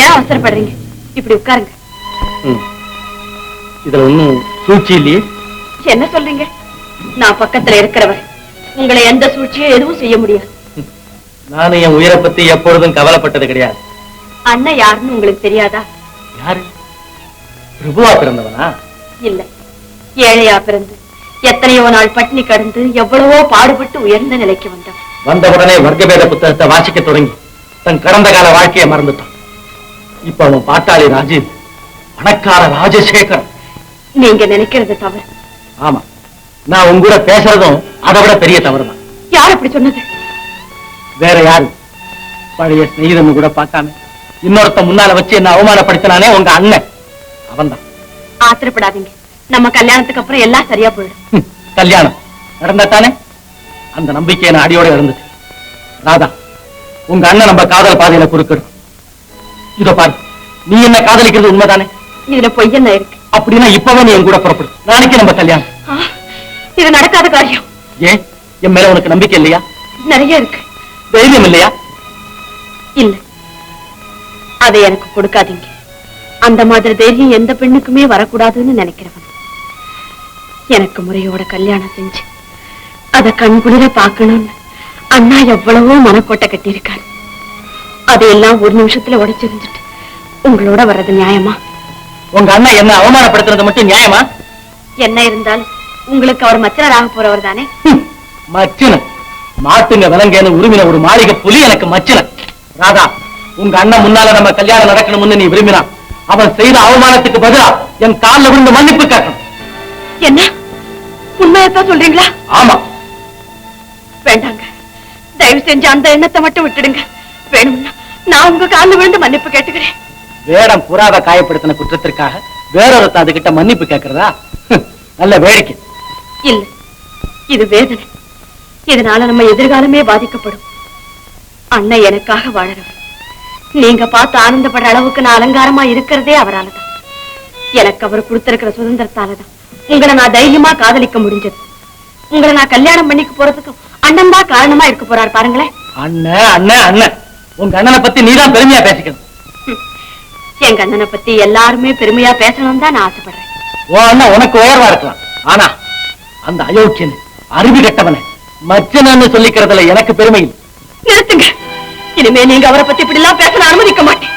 ஏன் அவசரப்படுறீங்க? இப்படி உட்காருங்க. இதுல ஒண்ணும் சூழ்ச்சி இல்லையே? என்ன சொல்றீங்க? நான் பக்கத்துல இருக்கிறவர் உங்களை எந்த சூழ்ச்சியும் எதுவும் செய்ய முடியாது. நானும் என் உயிரை பத்தி எப்பொழுதும் கவலைப்பட்டது கிடையாது. அண்ணன் யாருன்னு உங்களுக்கு தெரியாதா? யாரு? பிரபுவா பிறந்தவனா? இல்ல. ஏழையா பிறந்து எத்தனையோ நாள் பட்டினி கடந்து எவ்வளவோ பாடுபட்டு உயர்ந்த நிலைக்கு வந்தவன். வந்த உடனே வர்க்கபேத புத்தகத்தை வாசிக்க தொடங்கி தன் கடந்த கால வாழ்க்கையை மறந்துட்டான். இப்ப அவன் பாட்டாளி ராஜீவ் பணக்கார ராஜசேகர். நீங்க நினைக்கிறது தவறு. ஆமா. நான் உங்க கூட பேசுறதும் அதை விட பெரிய தவறுதான். யார் அப்படி சொன்னது? வேற யாரு? பழைய ஸ்நேகிதன் கூட பார்க்காம இன்னொருத்த முன்னால வச்சு என்ன அவமானப்படுத்தினானே உங்க அண்ணன். அவன்தான். ஆத்திரப்படாதீங்க. நம்ம கல்யாணத்துக்கு அப்புறம் எல்லாம் சரியா போயிடும். கல்யாணம் நடந்தாத்தானே அந்த நம்பிக்கை நான் அடியோட இருந்தது ராதா உங்க அண்ணன் நம்ம காதல் பாதையில குறுக்கிடும். இதோ பாரு நீ என்ன காதலிக்கிறது உண்மைதானே? இதுல பொய் என்ன இருக்கு? அப்படின்னா இப்பவே நீ என் கூட புறப்படு. நாளைக்கு நம்ம கல்யாணம். இது நடக்காத காரியம். ஏன்? என் மேல உனக்கு நம்பிக்கை இல்லையா? நிறைய இருக்கு. தைரியம் இல்லையா? இல்ல. அதை எனக்கு கொடுக்காதீங்க. அந்த மாதிரி தைரியம் எந்த பெண்ணுக்குமே வரக்கூடாதுன்னு நினைக்கிறவன். எனக்கு முறையோட கல்யாணம் செஞ்சு அத கண்குளிர பார்க்கணும்னு அண்ணா எவ்வளவோ மனக்கோட்டை கட்டியிருக்காரு. அதையெல்லாம் ஒரு நிமிஷத்துல உடைச்சிருந்துட்டு உங்களோட வர்றது நியாயமா? உங்க அண்ணன் என்ன அவமானப்படுத்துறது மட்டும் நியாயமா? என்ன இருந்தாலும் உங்களுக்கு அவர் மச்சனராக போறவர் தானே? ஹம், மச்சின மாட்டுங்க விலங்கேன்னு உரிமையின ஒரு மாளிகை புலி எனக்கு மச்சின ராதா உங்க அண்ணன் முன்னால நம்ம கல்யாணம் நடக்கணும்னு நீ விரும்பினான். அவன் செய்த அவமானத்துக்கு பதிலா என் கால்ல விழுந்து மன்னிப்பு கேட்கணும். என்ன? உண்மையத்தான் சொல்றீங்களா? ஆமா. வேண்டாங்க. தயவு செஞ்சு அந்த எண்ணத்தை மட்டும் விட்டுடுங்க. வேணும்னா நான் உங்க காலில் விழுந்து மன்னிப்பு கேட்டுக்கிறேன். வேடம் புறாவை காயப்படுத்தின குற்றத்திற்காக வேறொருத்த அதுகிட்ட மன்னிப்பு கேட்கறதா நல்ல வேடிக்கை. இல்ல. இது வேதனை. இதனால நம்ம எதிர்காலமே பாதிக்கப்படும். அண்ணன் எனக்காக வாழறவர் நீங்க பார்த்து ஆனந்தப்படுற அளவுக்கு நான் அலங்காரமா இருக்கிறதே அவராலதான். எனக்கு அவர் கொடுத்திருக்கிற சுதந்திரத்தாலதான். உங்களை நான் தைரியமா காதலிக்க முடிஞ்சது. உங்களை நான் கல்யாணம் பண்ணிக்க போறதுக்கு அண்ணன் தான் காரணமா இருக்க போறாரு பாருங்களேன். அண்ணன் அண்ணன் அண்ணன் உங்க அண்ணனை பத்தி நீதான் பெருமையா பேசிக்கணும். எங்க அண்ணனை பத்தி எல்லாருமே பெருமையா பேசணும் தான் நான் ஆசைப்படுறேன். உன் அண்ணன் உனக்கு உயர்வா இருக்கலாம். ஆனா அந்த அயோக்கியன் அருவி கட்டவனை மச்சனன்னு சொல்லிக்கிறதுல எனக்கு பெருமை நிறுத்துங்க. இனிமே நீங்க அவரை பத்தி இப்படி எல்லாம் பேச அனுமதிக்க மாட்டேன்.